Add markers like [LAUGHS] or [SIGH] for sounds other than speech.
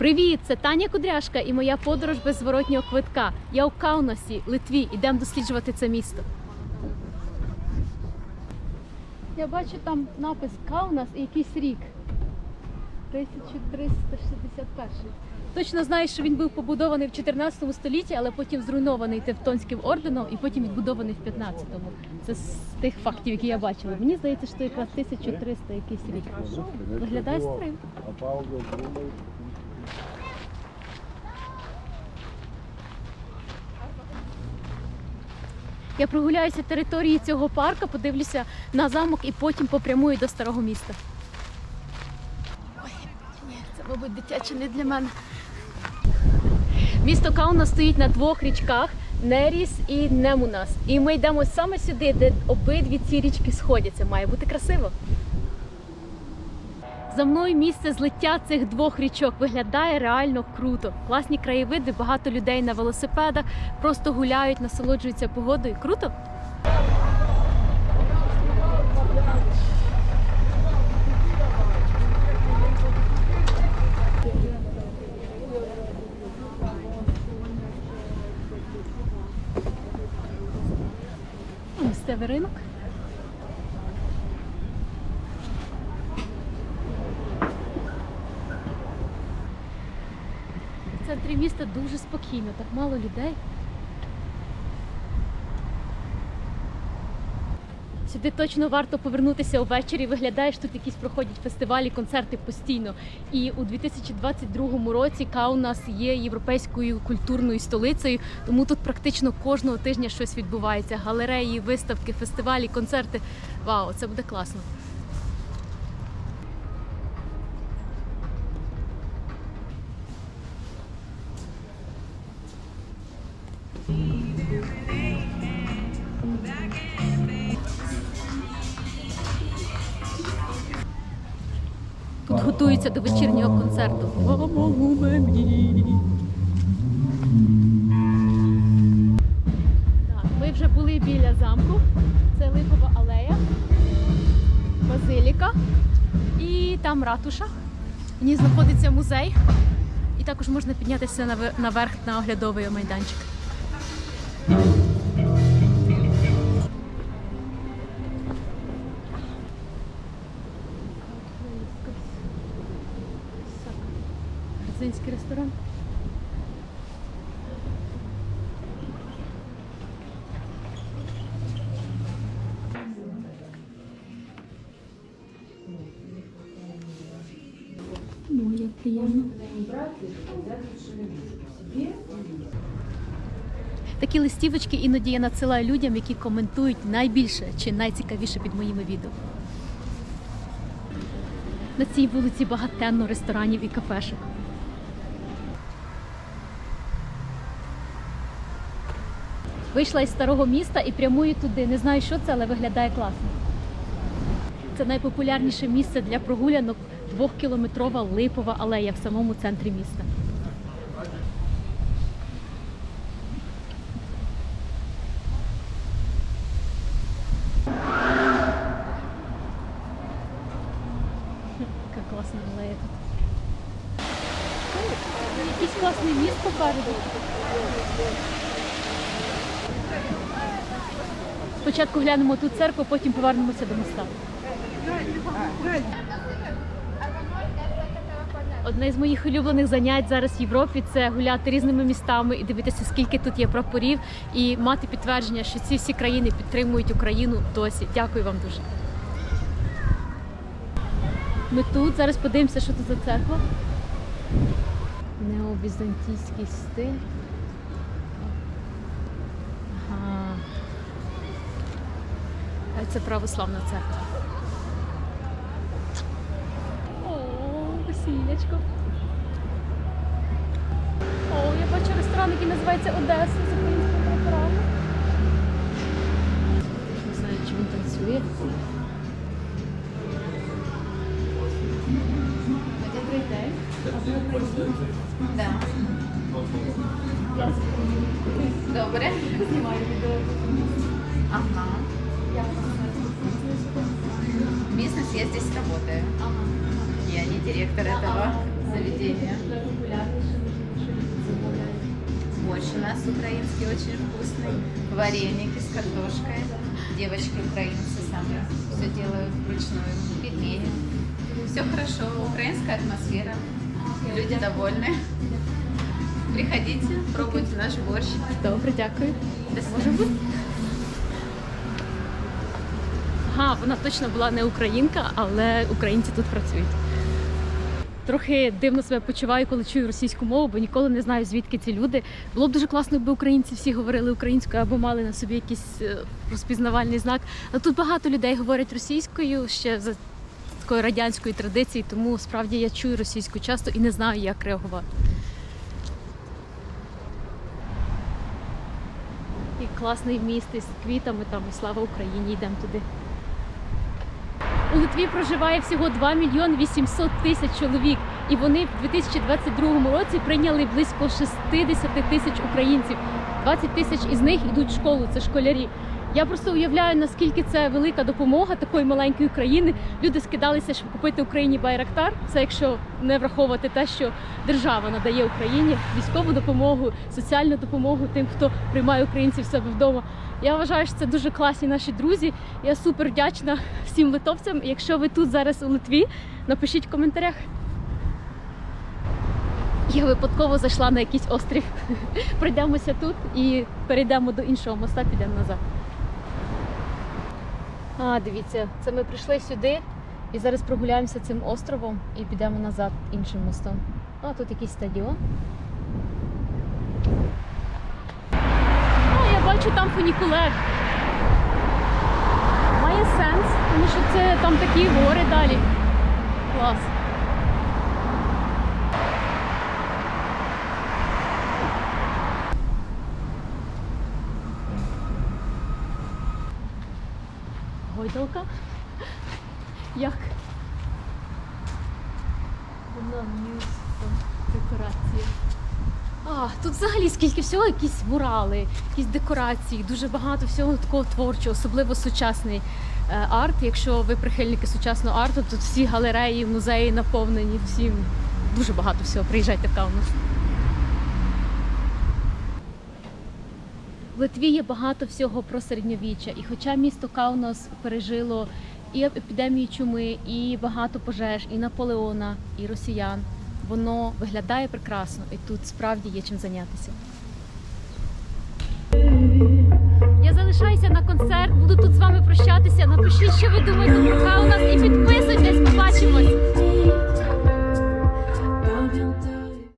Привіт! Це Таня Кудряшка і моя подорож без зворотнього квитка. Я у Каунасі, Литві. Ідемо досліджувати це місто. Я бачу там напис Каунас і якийсь рік. 1361. Точно знаю, що він був побудований в 14 столітті, але потім зруйнований Тевтонським орденом і потім відбудований в 15-му. Це з тих фактів, які я бачила. Мені здається, що якраз 1300 якийсь рік. Виглядає старим. Я прогуляюся території цього парку, подивлюся на замок і потім попрямую до старого міста. Ой, ні, це, мабуть, дитяче не для мене. Місто Кауна стоїть на двох річках Неріс і Немунас. І ми йдемо саме сюди, де обидві ці річки сходяться. Має бути красиво. За мною місце злиття цих двох річок виглядає реально круто. Класні краєвиди, багато людей на велосипедах, просто гуляють, насолоджуються погодою. Круто? Місцевий ринок. В центрі міста дуже спокійно, так мало людей. Сюди точно варто повернутися увечері. Виглядаєш, тут якісь проходять фестивалі, концерти постійно. І у 2022 році Каунас є європейською культурною столицею, тому тут практично кожного тижня щось відбувається. Галереї, виставки, фестивалі, концерти. Вау, це буде класно. Тут готуються до вечірнього концерту. Ми вже були біля замку. Це Липова алея, базиліка і там ратуша. В ній знаходиться музей. І також можна піднятися наверх на оглядовий майданчик. Грузинський ресторан. Ну, як. Такі листівочки іноді я надсилаю людям, які коментують найбільше чи найцікавіше під моїми відео. На цій вулиці багатенно ресторанів і кафешок. Вийшла із старого міста і прямую туди. Не знаю, що це, але виглядає класно. Це найпопулярніше місце для прогулянок двохкілометрова липова алея в самому центрі міста. Алея тут. Якийсь класний міст попереду. Спочатку глянемо ту церкву, потім повернемося до моста. Одне з моїх улюблених занять зараз в Європі це гуляти різними містами і дивитися, скільки тут є прапорів, і мати підтвердження, що ці всі країни підтримують Україну досі. Дякую вам дуже. Ми тут зараз подивимося, що це за церква. Необізантійський стиль. Ага. А Це православна церква. О, весілячко. О, я бачу ресторан, який називається Одеса з українським прапором. Не знаю, чи він танцює. Добрий день. Добре. Знімаю відео. Ага. Бизнес я здесь работаю. Я не директор этого заведения. Борщ у нас украинский очень вкусный. Вареники с картошкой. Девочки украинцы сами все делают вручную. Пельмени. Все хорошо. Украинская атмосфера. Люди довольны. Приходите, пробуйте наш борщ. Добрый дякую. До свидания. Ага, вона точно була не українка, але українці тут працюють. Трохи дивно себе почуваю, коли чую російську мову, бо ніколи не знаю, звідки ці люди. Було б дуже класно, якби українці всі говорили українською або мали на собі якийсь е, розпізнавальний знак. Але тут багато людей говорять російською ще за такої радянської традиції, тому справді я чую російську часто і не знаю, як реагувати. І класний міст із квітами там, і слава Україні, йдемо туди. У Литві проживає всього 2 мільйони 800 тисяч чоловік, і вони в 2022 році прийняли близько 60 тисяч українців. 20 тисяч із них йдуть в школу, це школярі. Я просто уявляю, наскільки це велика допомога такої маленької країни. Люди скидалися, щоб купити Україні Байрактар. Це якщо не враховувати те, що держава надає Україні військову допомогу, соціальну допомогу тим, хто приймає українців себе вдома. Я вважаю, що це дуже класні наші друзі. Я супер вдячна всім литовцям. Якщо ви тут зараз у Литві, напишіть в коментарях. Я випадково зайшла на якийсь острів. [LAUGHS] Пройдемося тут і перейдемо до іншого моста, підемо назад. А, дивіться, це ми прийшли сюди і зараз прогуляємося цим островом і підемо назад іншим мостом. А тут якийсь стадіон. О, я бачу там фунікулер. Має сенс, тому що це там такі гори далі. Клас. Гойдалка. Як? Вона місто, декорація. А, тут взагалі скільки всього, якісь мурали, якісь декорації, дуже багато всього такого творчого, особливо сучасний е, арт. Якщо ви прихильники сучасного арту, тут всі галереї, музеї наповнені, всі дуже багато всього. Приїжджайте в Каунас. В Литві є багато всього про середньовіччя, і хоча місто Каунас пережило і епідемію чуми, і багато пожеж, і Наполеона, і росіян, воно виглядає прекрасно, і тут справді є чим зайнятися. Я залишаюся на концерт, буду тут з вами прощатися. Напишіть, що ви думаєте про Каунас і підписуйтесь, побачимось!